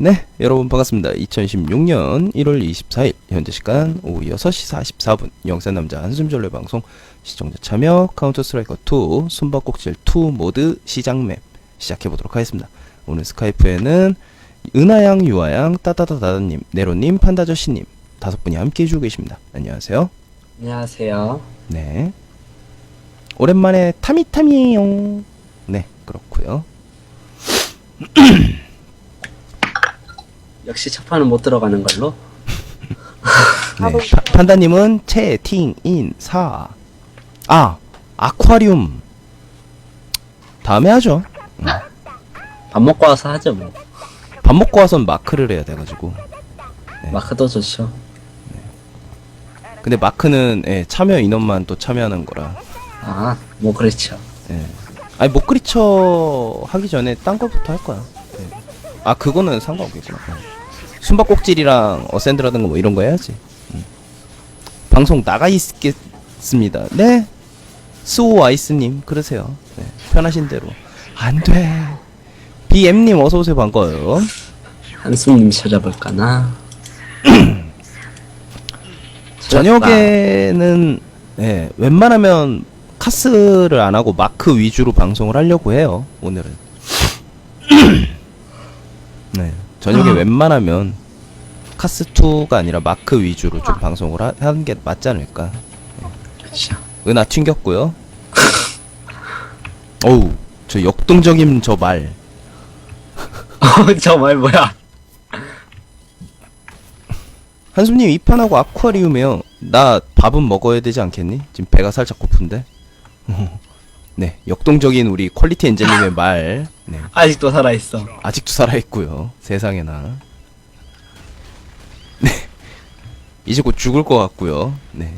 네, 여러분 반갑습니다. 2016년 1월 24일 현재 시간 오후 6시 44분 영산 남자 한숨 전래 방송 시청자 참여 카운터 스트라이커 2 숨바꼭질 2 모드 시작 맵 시작해 보도록 하겠습니다. 오늘 스카이프에는 은하양, 유아양, 따다다다님, 네로님, 판다저씨님 다섯 분이 함께 해주고 계십니다. 안녕하세요. 안녕하세요. 네. 오랜만에 타미타미예요. 네, 그렇고요. 역시 첫 판은 못 들어가는 걸로. 네, 파- 판다님은 채팅 인사. 아 아쿠아리움. 다음에 하죠. 밥 먹고 와서 하죠 뭐. 밥 먹고 와선 마크를 해야 돼가지고. 네. 마크도 좋죠. 근데 마크는 예, 참여 인원만 또 참여하는 거라. 아, 뭐 그렇죠. 예. 아니 목그리쳐 하기 전에 딴 거부터 할 거야. 예. 아 그거는 상관없겠구나. 예. 숨바꼭질이랑 어센드라든가 뭐 이런 거 해야지. 음. 방송 나가 있겠습니다. 네. 스오 아이스님 그러세요. 네. 편하신 대로. 안 돼. BM님 어서 오세요 반가워요. 한숨님 찾아볼까나. 저녁에는 네, 웬만하면 카스를 안 하고 마크 위주로 방송을 하려고 해요. 오늘은. 네. 저녁에 웬만하면 카스 2가 아니라 마크 위주로 좀 방송을 하, 하는 게 맞지 않을까. 그렇죠. 은하 튕겼고요. 어우, 저 역동적인 저 말. 저말 뭐야? 한숨님 이 판하고 아쿠아리움이요. 나 밥은 먹어야 되지 않겠니? 지금 배가 살짝 고픈데. 네, 역동적인 우리 퀄리티 엔젤님의 말. 네, 아직도 살아 있어. 아직도 살아있고요. 세상에나. 네, 이제 곧 죽을 것 같고요. 네.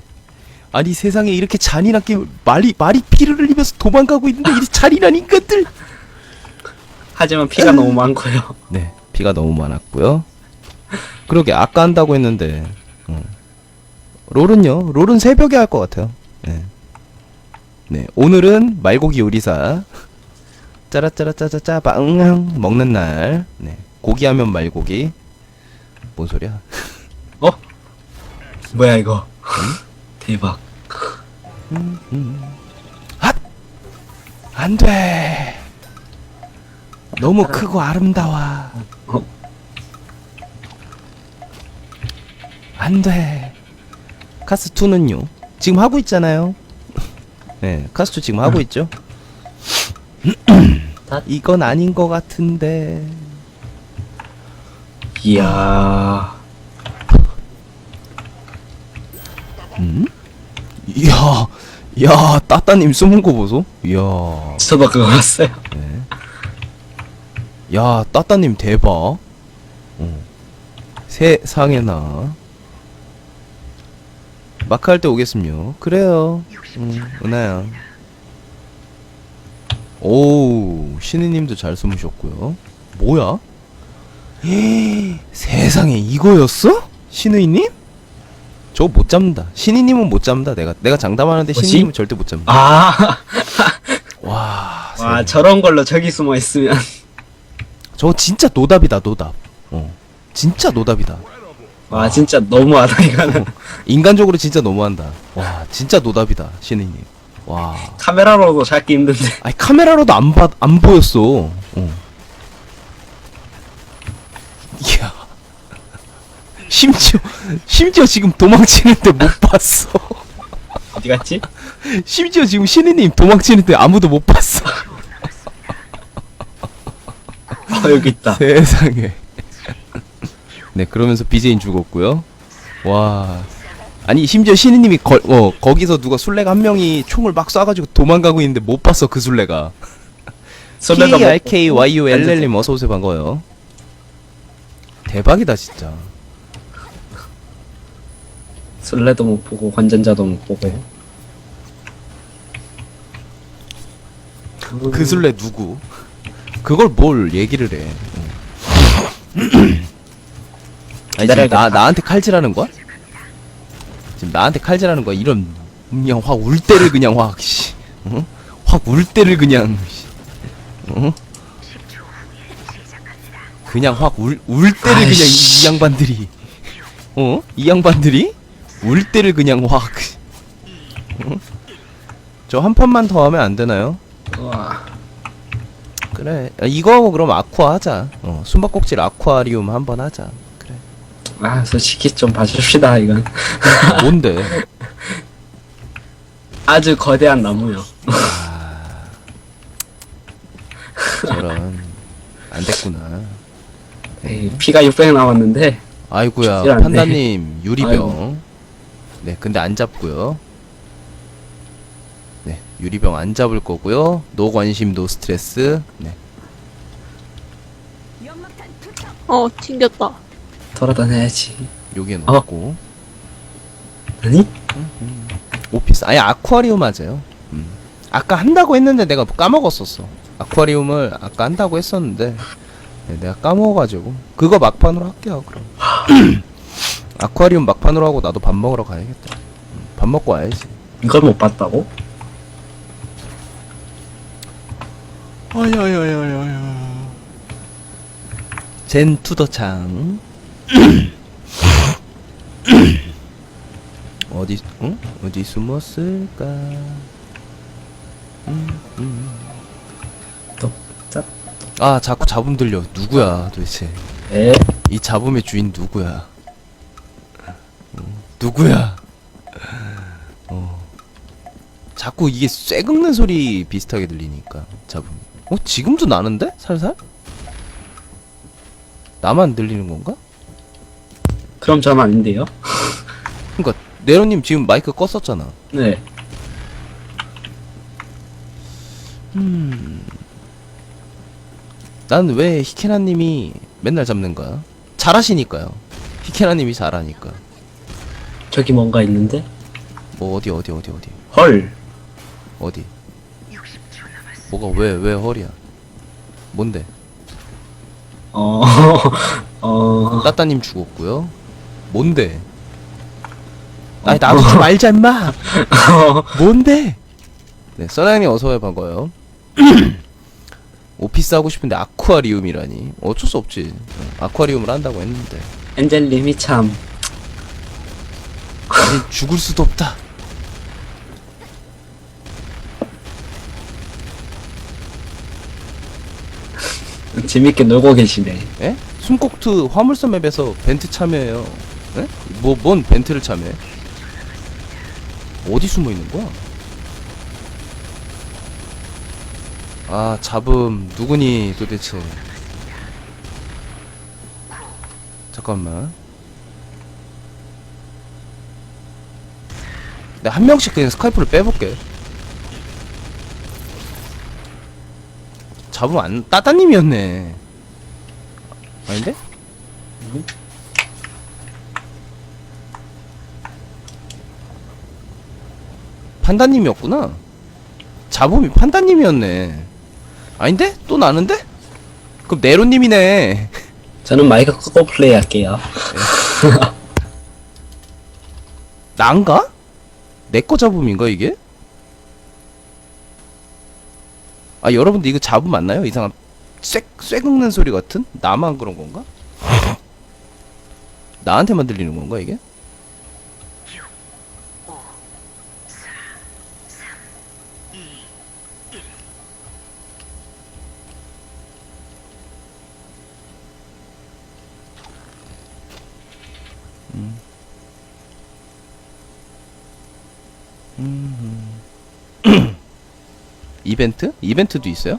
아니 세상에 이렇게 잔인하게 말이 말이 피를 흘리면서 도망가고 있는데 이 잔인한 인간들. 하지만 피가 너무 많고요. 네, 비가 너무 많았고요. 그러게 아까 한다고 했는데 어. 롤은요? 롤은 새벽에 할 것 같아요. 네. 네, 오늘은 말고기 요리사 짜라짜라짜짜짜 빵 먹는 날. 네, 고기 하면 말고기. 뭔 소리야? 어? 뭐야 이거? 대박. 핫! 안 돼. 너무 크고 아름다워. 어? 안 돼. 카스 2는요? 지금 하고 있잖아요. 네, 카스 2 지금 하고 있죠? 다- 이건 아닌 것 같은데. 이야. 음? 이야, 야, 따따님 숨은 거 보소? 이야, 저도 그거 봤어요. 네. 야, 따따님 대박. 어. 세상에나. 마크 할 때 오겠습요. 그래요. 음, 은하야. 오우, 신이님도 잘 숨으셨고요. 뭐야? 세상에 이거였어? 신의님? 저못 잡는다. 신이님은 못 잡는다. 내가 내가 장담하는데 뭐지? 신이님은 절대 못 잡는다. 아, 와, 와 세상에. 저런 걸로 저기 숨어 있으면 저 진짜 노답이다 노답. 어, 진짜 노답이다. 와 진짜 너무하다 이거는. 인간적으로 진짜 너무한다. 와, 진짜 노답이다 신이님. 와, 카메라로도 잡기 힘든데. 아니 카메라로도 안 봐, 안 보였어. 어. 이야. 심지어 심지어 지금 도망치는데 못 봤어. 어디 갔지? 심지어 지금 신이님 도망치는데 아무도 못 봤어. 아 여기 있다. 세상에. 네, 그러면서 BJ인 죽었고요. 와. 아니 심지어 신이님이 거, 어, 거기서 누가 술래가 한 명이 총을 막 쏴가지고 도망가고 있는데 못 봤어 그 술래가. 설레가 K 뭐- R K Y U L L 님 어서 오세요 반가워요. 대박이다 진짜. 술래도 못 보고 관전자도 못 보고. 그 술래 누구? 그걸 뭘 얘기를 해. 응. 아니 지금. 나 나한테 칼질하는 거야? 지금 나한테 칼질하는 거야? 이런 그냥 확 울 때를 그냥 확 씨. 어? 확울 때를 그냥 씨. 어? 그냥 확 울 울 때를 그냥 이. 이 양반들이 어? 이 양반들이 울 때를 그냥 확저한 판만 더 하면 안 되나요? 우와. 그래 야, 이거 그럼 아쿠아 하자 어, 숨바꼭질 아쿠아리움 한번 하자 아, 솔직히 좀 봐줍시다, 이건. 뭔데 아주 거대한 나무요. 저런 안 됐구나 에이, 피가 600 남았는데, 아이구야 않네. 판다님 유리병 아이고. 네 근데 안 잡고요 네 유리병 안 잡을 거고요 노 관심 노 스트레스 네 어, 튕겼다. 돌아다녀야지. 여기에 어. 놓고. 아니? 오피스. 아니 아쿠아리움 하세요. 음. 아까 한다고 했는데 내가 까먹었었어. 아쿠아리움을 아까 한다고 했었는데. 네, 내가 까먹어가지고. 그거 막판으로 할게요 그럼. 아쿠아리움 막판으로 하고 나도 밥 먹으러 가야겠다. 음, 밥 먹고 와야지. 이걸 못 봤다고? 젠 투더창 어디 응? 어디 숨었을까 음, 음. 또, 짭. 아 자꾸 잡음 들려 누구야 도대체 에? 이 잡음의 주인 누구야 음, 누구야 어 자꾸 이게 쇠 긁는 소리 비슷하게 들리니까 잡음 어 지금도 나는데 살살 나만 들리는 건가? 그럼 전 아닌데요? 그러니까 네로님 지금 마이크 껐었잖아. 네. 음. 난 왜 히케나님이 맨날 잡는 거야? 잘하시니까요. 히케나님이 잘하니까. 저기 뭔가 있는데? 뭐 어디 어디 어디 어디 헐. 어디? 뭐가 왜 왜 허리야? 뭔데? 어, 어, 따따님 죽었고요. 뭔데? 아니 놔두지 말자 임마. 뭔데? 네, 써나님 어서와요 반가워요. 오피스 하고 싶은데 아쿠아리움이라니 어쩔 수 없지. 어, 아쿠아리움을 한다고 했는데 엔젤님이 참, 아니 죽을 수도 없다. 재밌게 놀고 계시네. 예? 숨꼭트 화물선 맵에서 벤트 참여해요. 예? 뭐뭔 벤트를 참여해? 어디 숨어 있는 거야? 아 잡음 누구니 도대체? 잠깐만. 내가 한 명씩 그냥 스카이프를 빼볼게. 잡음 안 따따님이었네. 아닌데? 판다님이었구나. 잡음이 판다님이었네. 아닌데? 또 나는데? 그럼 네로님이네. 저는 마이크 끄고 플레이 할게요. 난가? 내 거 잡음인가 이게? 아 여러분들 이거 잡음 맞나요? 이상한 쇠, 쇠 긁는 소리 같은? 나만 그런 건가? 나한테만 들리는 건가 이게? 이벤트? 이벤트도 있어요?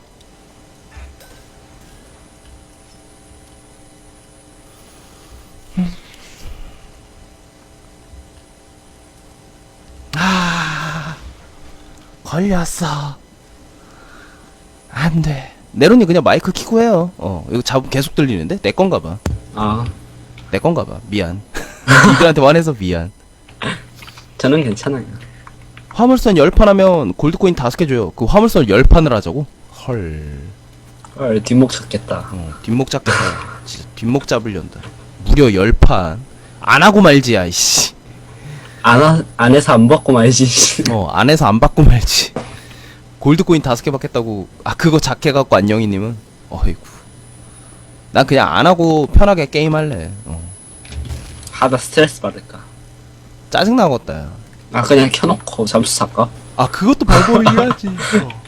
아, 걸렸어. 안 돼. 네로님 그냥 마이크 키고 해요. 어, 이거 잡음 계속 들리는데? 내 건가 봐. 아, 내 건가 봐. 미안. 이들한테 화내서 미안. 저는 괜찮아요. 화물선 10판 하면 골드코인 5개 줘요. 그 화물선 10판을 하자고? 헐. 헐, 뒷목 찾겠다. 어, 뒷목 잡겠다. 진짜 뒷목 잡으련다. 무려 10판. 안 하고 말지, 아이씨. 안, 하, 안에서 안 받고 말지. 어, 안에서 안 받고 말지. 골드코인 5개 받겠다고. 아, 그거 작게 갖고 안녕이님은? 어이구. 난 그냥 안 하고 편하게 게임할래. 어. 하다 스트레스 받을까? 짜증 나겠다. 야. 아 그냥 켜놓고 잠수 살까? 아 그것도 방법이야지.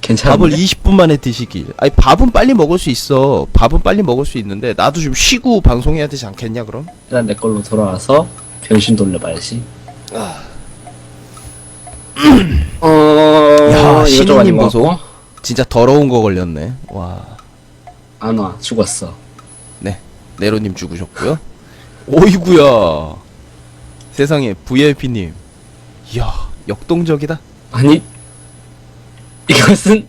괜찮은데? 밥을 20분 만에 드시길. 아니 밥은 빨리 먹을 수 있어. 밥은 빨리 먹을 수 있는데 나도 좀 쉬고 방송해야 되지 않겠냐 그럼? 일단 내 걸로 돌아와서 변신 돌려봐야지. 어, 야, 이거 좀 신우님 보소. 진짜 더러운 거 걸렸네. 와. 안 와, 죽었어. 네. 네로님 죽으셨고요. 오이구야. 세상에 VIP님. 이야 역동적이다. 아니, 이것은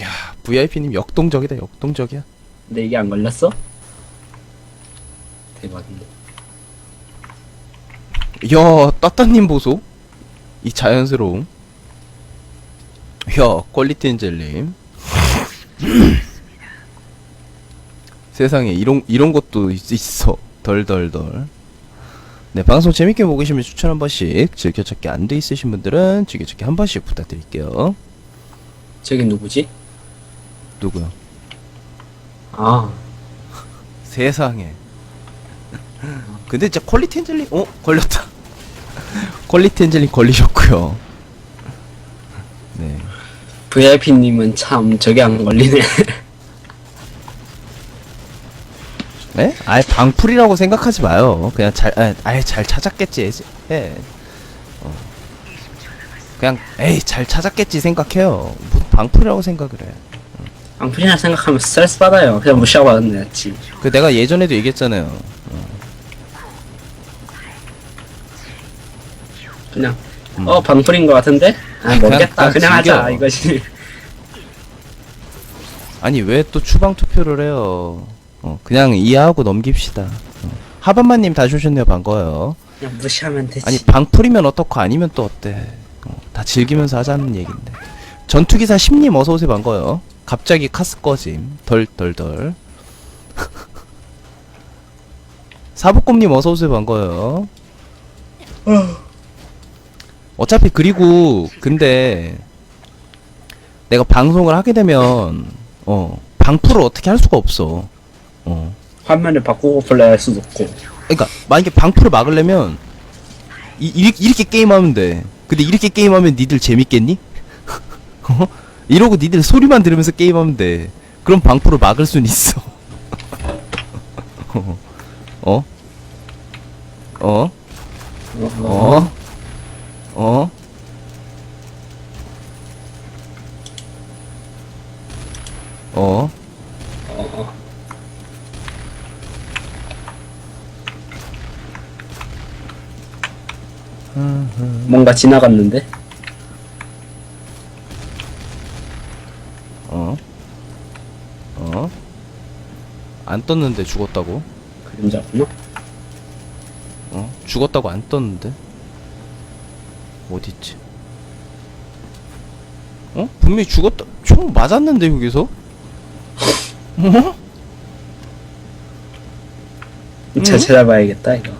야 VIP님 역동적이다 역동적이야. 내 이게 안 걸렸어? 대박인데. 이야 따따님 보소. 이 자연스러움. 이야 퀄리티 엔젤님. 세상에 이런 이런 것도 있, 있어. 덜덜덜. 네 방송 재밌게 보고 계시면 추천 한 번씩 즐겨찾기 안 돼 있으신 분들은 즐겨찾기 한 번씩 부탁드릴게요. 저기 누구지? 누구요? 아, 세상에. 근데 진짜 퀄리티 엔젤님 어 걸렸다. 퀄리티 엔젤님 걸리셨고요. 네. VIP님은 참 저게 안 걸리네. 네? 아예 방풀이라고 생각하지 마요. 그냥 잘, 아, 아예 잘 찾았겠지. 해. 해. 어. 그냥, 에이, 잘 찾았겠지 생각해요. 무슨 방풀이라고 생각을 해. 앙풀이나 생각하면 스트레스 받아요. 그냥 무시하고 받는 낫지. 그 내가 예전에도 얘기했잖아요. 그냥, 어, 방풀인 것 같은데? 아, 모르겠다. 그냥 그냥, 하자. 즐겨. 이것이. 아니, 왜 또 추방 투표를 해요? 어, 그냥 이해하고 넘깁시다. 어. 하반마님 다시 오셨네요. 반가워요. 그냥 무시하면 되지. 아니, 방풀이면 어떻고 아니면 또 어때? 어, 다 즐기면서 하자는 얘긴데. 전투기사 심님 어서 오세요. 반가워요. 갑자기 카스 꺼짐. 덜, 덜, 덜. 사부꼼님 어서 오세요. 반가워요. 어차피 그리고 근데 내가 방송을 하게 되면 어 방풀을 어떻게 할 수가 없어. 어. 화면을 바꾸고 플레이할 수도 없고. 그러니까 만약에 방풀을 막으려면 이, 이렇게, 이렇게 게임하면 돼. 근데 이렇게 게임하면 니들 재밌겠니? 어? 이러고 니들 소리만 들으면서 게임하면 돼. 그럼 방풀을 막을 순 있어. 어? 어? 어? 어? 어? 어? 어. 뭔가 지나갔는데? 어? 어? 안 떴는데 죽었다고? 그림자구나? 어? 죽었다고 안 떴는데? 어딨지? 어? 분명히 죽었다. 총 맞았는데, 여기서? 어? 잘 찾아봐야겠다, 이거.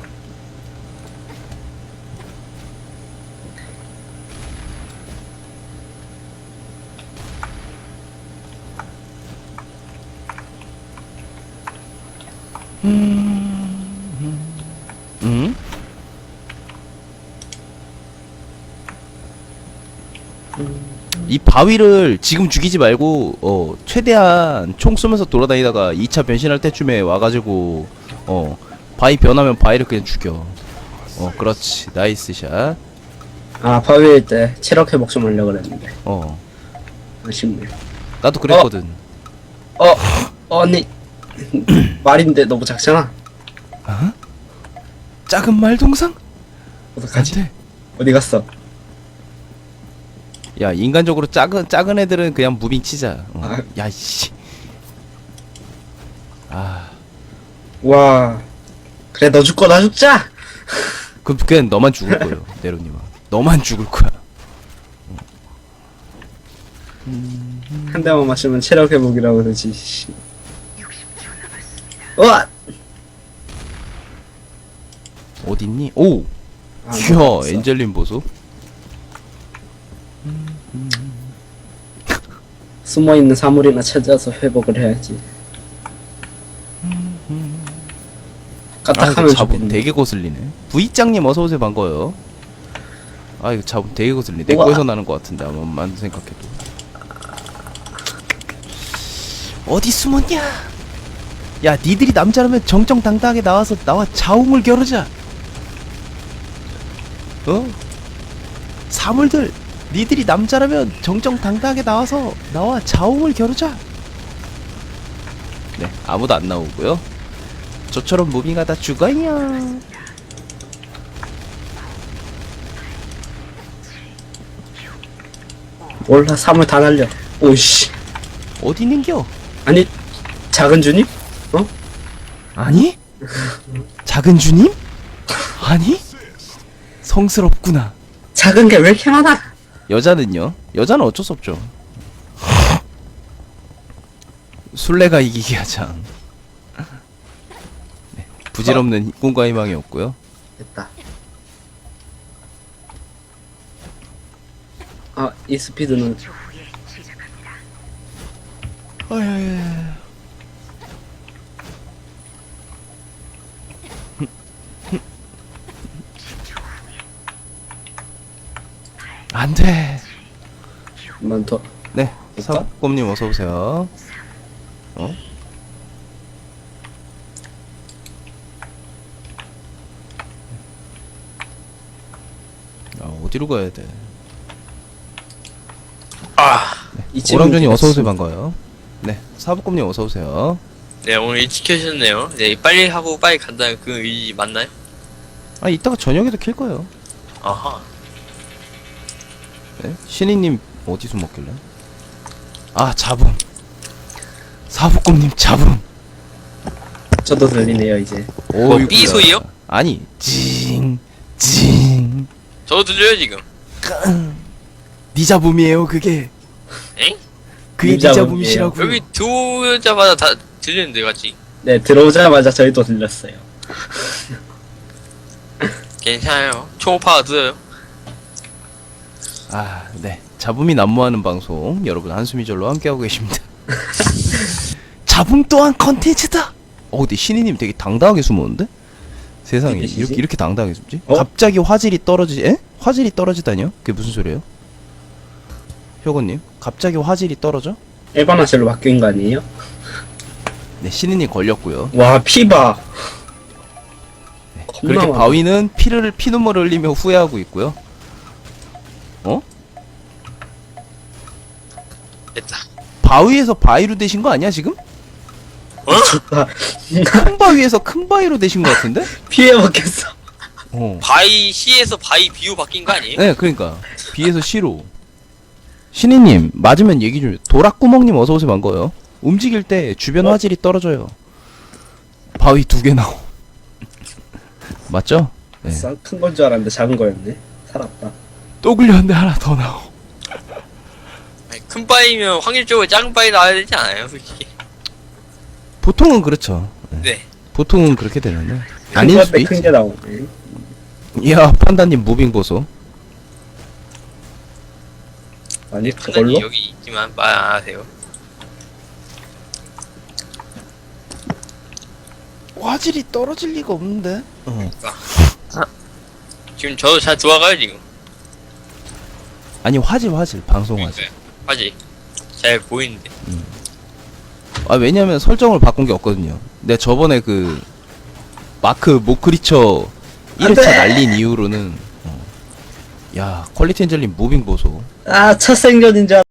응? 이 바위를 지금 죽이지 말고 어 최대한 총 쏘면서 돌아다니다가 2차 변신할 때쯤에 와가지고 어 바위 변하면 바위를 그냥 죽여 어 그렇지 나이스 샷 아, 파위일 때 체력 회복 좀 하려고 그랬는데. 어 아쉽네. 나도 그랬거든 어, 어, 언니. 말인데 너무 작잖아. 작은 말동상? 어떡하지? 안돼 어디 갔어? 야 인간적으로 작은 작은 애들은 그냥 무빙 치자 어. 아. 야이씨 아 와. 그래, 너 죽고 나 죽자! 그럼 그냥 너만 죽을 거예요 네로님아 너만 죽을 거야 한 대만 맞으면 체력 회복이라고 그러지. 씨. 우와! 어딨니? 오! 아, 이야 넘어갔어. 엔젤린 보소 숨어있는 사물이나 찾아서 회복을 해야지. 아, 까딱하면 자본 죽겠네. 되게 거슬리네. 부이장님 어서 오세요 반가워요. 아 이거 자본 되게 거슬리네. 내 우와. 거에서 나는 것 같은데 아무만 생각해도. 어디 숨었냐? 야 니들이 남자라면 정정당당하게 나와서 나와 자웅을 겨루자. 어? 사물들 니들이 남자라면 정정당당하게 나와서 나와 자웅을 겨루자. 네 아무도 안 나오고요. 저처럼 무빙하다 죽어요. 몰라 사물 다 날려. 오씨. 어디 있는겨? 아니 작은 주님? 아니? 작은 주님? 아니? 성스럽구나. 작은 게 왜 이렇게 많아? 여자는요? 여자는 어쩔 수 없죠. 술래가 이기게 하자. 네, 부질없는 꿈과 희망이 없고요. 됐다. 아, 이 스피드는 안 돼. 한번 더. 네, 됐다? 사법검님 어서 오세요. 어? 아, 어디로 가야 돼? 아, 이 친구 오랑준님 어서 오세요. 반가워요. 네, 사법검님 어서 오세요. 네 오늘 일찍 켜주셨네요. 네 빨리 하고 빨리 간다는 그 의지 맞나요? 아, 이따가 저녁에도 킬 거예요. 아하. 네? 신이님 어디서 먹길래? 아, 잡음. 사법검님 잡음. 저도 들리네요 이제. 뭐, 어이구야. 삐 소리요? 아니, 징, 징. 저도 들려요 지금. 니 잡음이에요, 그게. 엥? 그게 니니 잡음이에요. 잡음이시라고. 여기 들어오자마자 다 들리는데 같이. 네 들어오자마자 저희도 들렸어요. 괜찮아요. 초음파가 들어요. 아, 네. 잡음이 난무하는 방송 여러분 한숨이 절로 함께하고 계십니다. 잡음 또한 컨텐츠다. 어, 근데 신이님 되게 당당하게 숨었는데? 세상에? 이렇게 이렇게 당당하게 숨지? 어? 갑자기 화질이 떨어지, 에? 화질이 떨어지다니요? 그게 무슨 소리예요? 효건님, 갑자기 화질이 떨어져? 에바나셀로 바뀐 거 아니에요? 네, 신이님 걸렸고요. 와 피바. 겁나 그렇게 많아. 바위는 피를 피눈물을 흘리며 후회하고 있고요. 됐다. 바위에서 바위로 되신 거 아니야 지금? 아, 큰 바위에서 큰 바위로 되신 거 같은데? 피해 먹겠어. 어. 바이 C에서 바이 B로 바뀐 거 아니에요? 네, 그러니까 B에서 C로. 신이님 맞으면 얘기 좀. 도락구멍님 어서 오세요 반가워요. 움직일 때 주변 어? 화질이 떨어져요. 바위 두 개 나오. 맞죠? 네. 큰건 줄 알았는데 작은 거였네. 살았다. 또 굴렸는데 하나 더 나오. 큰 바이면 확률적으로 작은 바이 나와야 되지 않아요, 솔직히? 보통은 그렇죠. 네. 네. 보통은 그렇게 되는데 아닐 수도 있지. 큰게 나오네. 이야 판다님 무빙 보소. 아니 판단이 그걸로? 여기 있지만 말 안 하세요. 화질이 떨어질 리가 없는데. 어. 지금 저도 잘 돌아가요 지금. 아니 화질 화질 방송 화질. 그러니까요. 하지. 잘 보이는데. 아 왜냐면 설정을 바꾼 게 없거든요. 내가 저번에 그 마크 모크리처 1회차 돼! 날린 이후로는 어. 야 퀄리티 엔젤님 무빙 보소. 아, 첫 생전인 줄